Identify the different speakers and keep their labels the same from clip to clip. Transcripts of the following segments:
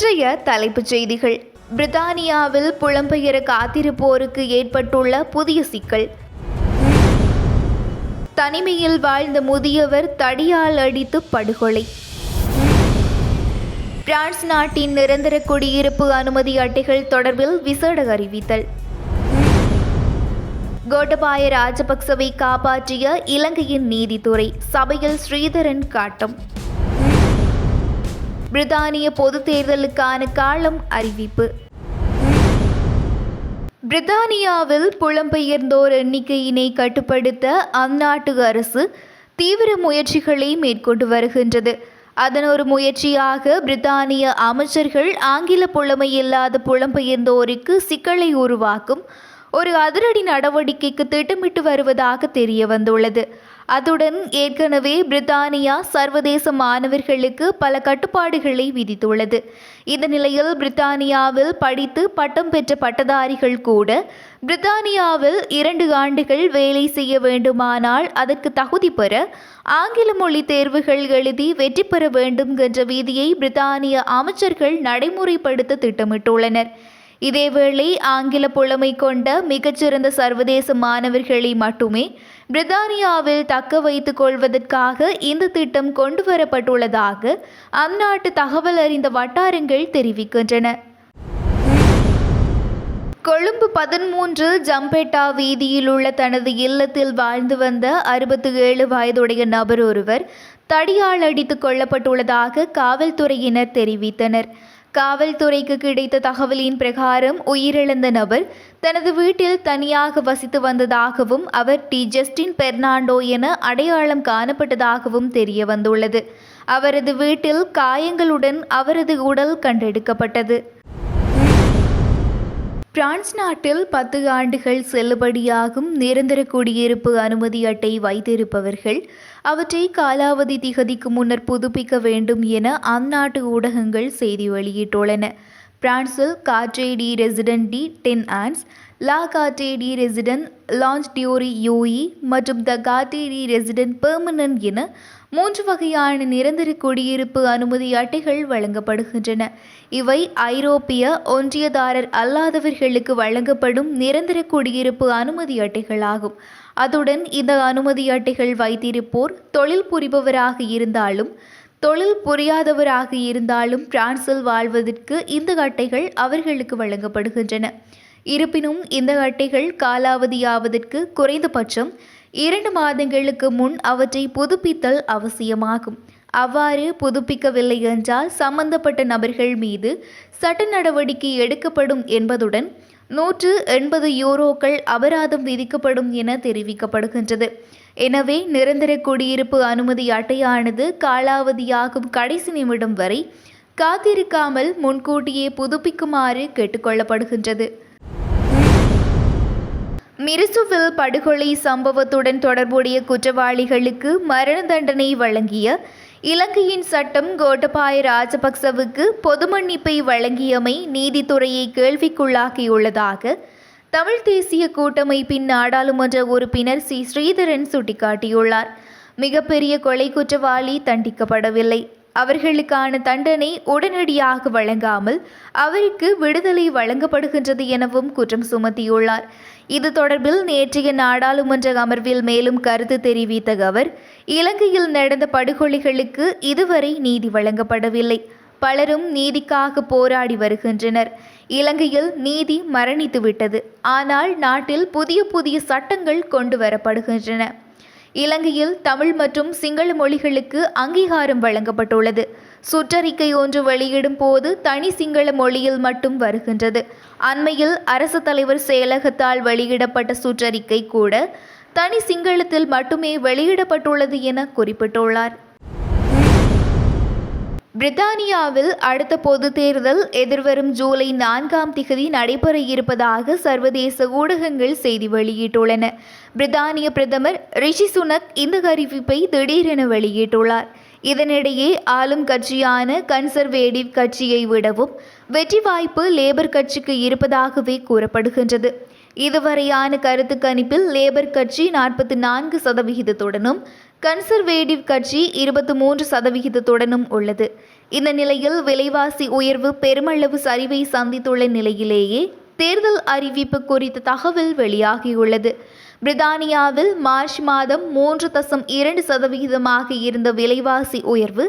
Speaker 1: இன்றைய தலைப்புச் செய்திகள். பிரித்தானியாவில் புலம்பெயர காத்திருப்போருக்கு ஏற்பட்டுள்ள புதிய சிக்கல். தனிமையில் வாழ்ந்த முதியவர் தடியால் அடித்து படுகொலை. பிரான்ஸ் நாட்டின் நிரந்தர குடியிருப்பு அனுமதி அட்டைகள் தொடர்பில் விசேட அறிவித்தல். கோட்டபாய ராஜபக்சவை காப்பாற்றிய இலங்கையின் நீதித்துறை சபையில் ஸ்ரீதரன் காட்டம். பிரித்தானிய பொது தேர்தலுக்கான காலம் அறிவிப்பு. பிரித்தானியாவில் புலம்பெயர்ந்தோர் எண்ணிக்கையினை கட்டுப்படுத்த அந்நாட்டு அரசு தீவிர முயற்சிகளை மேற்கொண்டு வருகின்றது. அதன் ஒரு முயற்சியாக பிரித்தானிய அமைச்சர்கள் ஆங்கில புலமை இல்லாத புலம்பெயர்ந்தோருக்கு சிக்கலை உருவாக்கும் ஒரு அதிரடி நடவடிக்கைக்கு திட்டமிட்டு வருவதாக தெரிய வந்துள்ளது அத்துடன் ஏற்கனவே பிரித்தானியா சர்வதேச மாணவர்களுக்கு பல கட்டுப்பாடுகளை விதித்துள்ளது. இந்த நிலையில் பிரித்தானியாவில் படித்து பட்டம் பெற்ற பட்டதாரிகள் கூட பிரித்தானியாவில் இரண்டு ஆண்டுகள் வேலை செய்ய வேண்டுமானால் அதற்கு தகுதி பெற ஆங்கில மொழி தேர்வுகள் எழுதி வெற்றி பெற வேண்டும் என்ற விதியை பிரித்தானிய அமைச்சர்கள் நடைமுறைப்படுத்த திட்டமிட்டுள்ளனர். இதேவேளை ஆங்கில புலமை கொண்ட மிகச்சிறந்த சர்வதேச மாணவர்களை மட்டுமே பிரித்தானியாவில் தக்க வைத்துக் கொள்வதற்காக இந்த திட்டம் கொண்டு வரப்பட்டுள்ளதாக அந்நாட்டு தகவல் அறிந்த வட்டாரங்கள் தெரிவிக்கின்றன. கொழும்பு பதிமூன்று ஜம்பேட்டா வீதியில் உள்ள தனது இல்லத்தில் வாழ்ந்து வந்த அறுபத்தி ஏழு வயதுடைய நபர் ஒருவர் தடியால் அடித்துக் கொல்லப்பட்டுள்ளதாக காவல்துறையினர் தெரிவித்தனர். காவல்துறைக்கு கிடைத்த தகவலின் பிரகாரம் உயிரிழந்த நபர் தனது வீட்டில் தனியாக வசித்து வந்ததாகவும் அவர் டி. ஜஸ்டின் பெர்னாண்டோ என அடையாளம் காணப்பட்டதாகவும் தெரிய வந்துள்ளது. அவரது வீட்டில் காயங்களுடன் அவரது உடல் கண்டெடுக்கப்பட்டது. பிரான்ஸ் நாட்டில் பத்து ஆண்டுகள் செல்லுபடியாகும் நிரந்தர குடியிருப்பு அனுமதி அட்டை வைத்திருப்பவர்கள் அவற்றை காலாவதி திகதிக்கு முன்னர் புதுப்பிக்க வேண்டும் என அந்நாட்டு ஊடகங்கள் செய்தி வெளியிட்டுள்ளன. பிரான்சில் காற்றே டி ரெசிடென்ட் டி டென் ஆன்ஸ் லா காட்டே டி ரெசிடென்ட் லாஞ்ச் டியோரி யூஇ மற்றும் த காட்டே டி ரெசிடென்ட் பெர்மனன்ட் என மூன்று வகையான நிரந்தர குடியிருப்பு அனுமதி அட்டைகள் வழங்கப்படுகின்றன. இவை ஐரோப்பிய ஒன்றியதாரர் அல்லாதவர்களுக்கு வழங்கப்படும் நிரந்தர குடியிருப்பு அனுமதி அட்டைகளாகும். அதுடன் இந்த அனுமதி அட்டைகள் வைத்திருப்போர் தொழில் புரிபவராக இருந்தாலும் தொழில் புரியாதவராக இருந்தாலும் பிரான்சில் வாழ்வதற்கு இந்த அட்டைகள் அவர்களுக்கு வழங்கப்படுகின்றன. இருப்பினும் இந்த அட்டைகள் காலாவதியாவதற்கு குறைந்தபட்சம் இரண்டு மாதங்களுக்கு முன் அவற்றை புதுப்பித்தல் அவசியமாகும். அவ்வாறு புதுப்பிக்கவில்லை என்றால் சம்பந்தப்பட்ட நபர்கள் மீது சட்ட நடவடிக்கை எடுக்கப்படும் என்பதுடன் நூற்று எண்பது யூரோக்கள் அபராதம் விதிக்கப்படும் என தெரிவிக்கப்படுகின்றது. எனவே நிரந்தர குடியிருப்பு அனுமதி அட்டையானது காலாவதியாகும் கடைசி நிமிடம் வரை காத்திருக்காமல் முன்கூட்டியே புதுப்பிக்குமாறு கேட்டுக்கொள்ளப்படுகின்றது. மிருசுவில் படுகொலை சம்பவத்துடன் தொடர்புடைய குற்றவாளிகளுக்கு மரண தண்டனை வழங்கிய இலங்கையின் சட்டம் கோட்டபாய ராஜபக்சவுக்கு பொது மன்னிப்பை வழங்கியமை நீதித்துறையை கேள்விக்குள்ளாக்கியுள்ளதாக தமிழ் தேசிய கூட்டமைப்பின் நாடாளுமன்ற உறுப்பினர் சி. ஸ்ரீதரன் சுட்டிக்காட்டியுள்ளார். மிகப்பெரிய கொலை குற்றவாளி தண்டிக்கப்படவில்லை. அவர்களுக்கான தண்டனை உடனடியாக வழங்காமல் அவருக்கு விடுதலை வழங்கப்படுகின்றது எனவும் குற்றம் சுமத்தியுள்ளார். இது தொடர்பில் நேற்றைய நாடாளுமன்ற அமர்வில் மேலும் கருத்து தெரிவித்த அவர் இலங்கையில் நடந்த படுகொலைகளுக்கு இதுவரை நீதி வழங்கப்படவில்லை. பலரும் நீதிக்காக போராடி வருகின்றனர். இலங்கையில் நீதி மரணித்துவிட்டது. ஆனால் நாட்டில் புதிய புதிய சட்டங்கள் கொண்டு வரப்படுகின்றன. இலங்கையில் தமிழ் மற்றும் சிங்கள மொழிகளுக்கு அங்கீகாரம் வழங்கப்பட்டுள்ளது. சுற்றறிக்கை ஒன்று வெளியிடும் போது தனி சிங்கள மொழியில் மட்டும் வருகின்றது. அண்மையில் அரசு தலைவர் செயலகத்தால் வெளியிடப்பட்ட சுற்றறிக்கை கூட தனி சிங்களத்தில் மட்டுமே வெளியிடப்பட்டுள்ளது என குறிப்பிட்டுள்ளார். பிரித்தானியாவில் அடுத்த பொது தேர்தல் எதிர்வரும் ஜூலை நான்காம் திகதி நடைபெற இருப்பதாக சர்வதேச ஊடகங்கள் செய்தி வெளியிட்டுள்ளன. பிரித்தானிய பிரதமர் ரிஷி சுனக் இந்த அறிவிப்பை திடீரென வெளியிட்டுள்ளார். இதனிடையே ஆளும் கட்சியான கன்சர்வேட்டிவ் கட்சியை விடவும் வெற்றி வாய்ப்பு லேபர் கட்சிக்கு இருப்பதாகவே கூறப்படுகின்றது. இதுவரையான கருத்து கணிப்பில் லேபர் கட்சி நாற்பத்தி நான்கு சதவிகிதத்துடனும் கன்சர்வேட்டிவ் கட்சி இருபத்தி மூன்று சதவிகிதத்துடனும் உள்ளது. இந்த நிலையில் விலைவாசி உயர்வு பெருமளவு சரிவை சந்தித்துள்ள நிலையிலேயே தேர்தல் அறிவிப்பு குறித்த தகவல் வெளியாகியுள்ளது. பிரித்தானியாவில் மார்ச் மாதம் மூன்று தசம் இரண்டு சதவிகிதமாக இருந்த விலைவாசி உயர்வு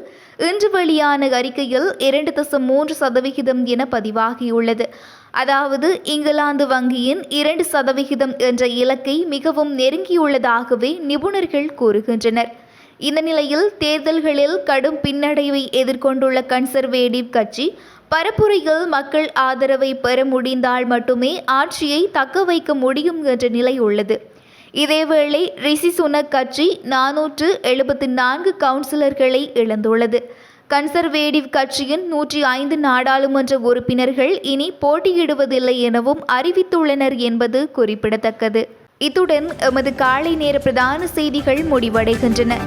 Speaker 1: இன்று வெளியான அறிக்கையில் இரண்டு தசம் மூன்று சதவிகிதம் என பதிவாகியுள்ளது. அதாவது இங்கிலாந்து வங்கியின் இரண்டு சதவிகிதம் என்ற இலக்கை மிகவும் நெருங்கியுள்ளதாகவே நிபுணர்கள் கூறுகின்றனர். இந்த நிலையில் தேர்தல்களில் கடும் பின்னடைவை எதிர்கொண்டுள்ள கன்சர்வேட்டிவ் கட்சி பரப்புரையில் மக்கள் ஆதரவை பெற முடிந்தால் மட்டுமே ஆட்சியை தக்க வைக்க முடியும் என்ற நிலை உள்ளது. இதேவேளை ரிஷி சுனக் கட்சி நானூற்று எழுபத்தி நான்கு கவுன்சிலர்களை இழந்துள்ளது. கன்சர்வேடிவ் கட்சியின் நூற்றி ஐந்து நாடாளுமன்ற உறுப்பினர்கள் இனி போட்டியிடுவதில்லை எனவும் அறிவித்துள்ளனர் என்பது குறிப்பிடத்தக்கது. இத்துடன் எமது காலை நேர பிரதான செய்திகள் முடிவடைகின்றன.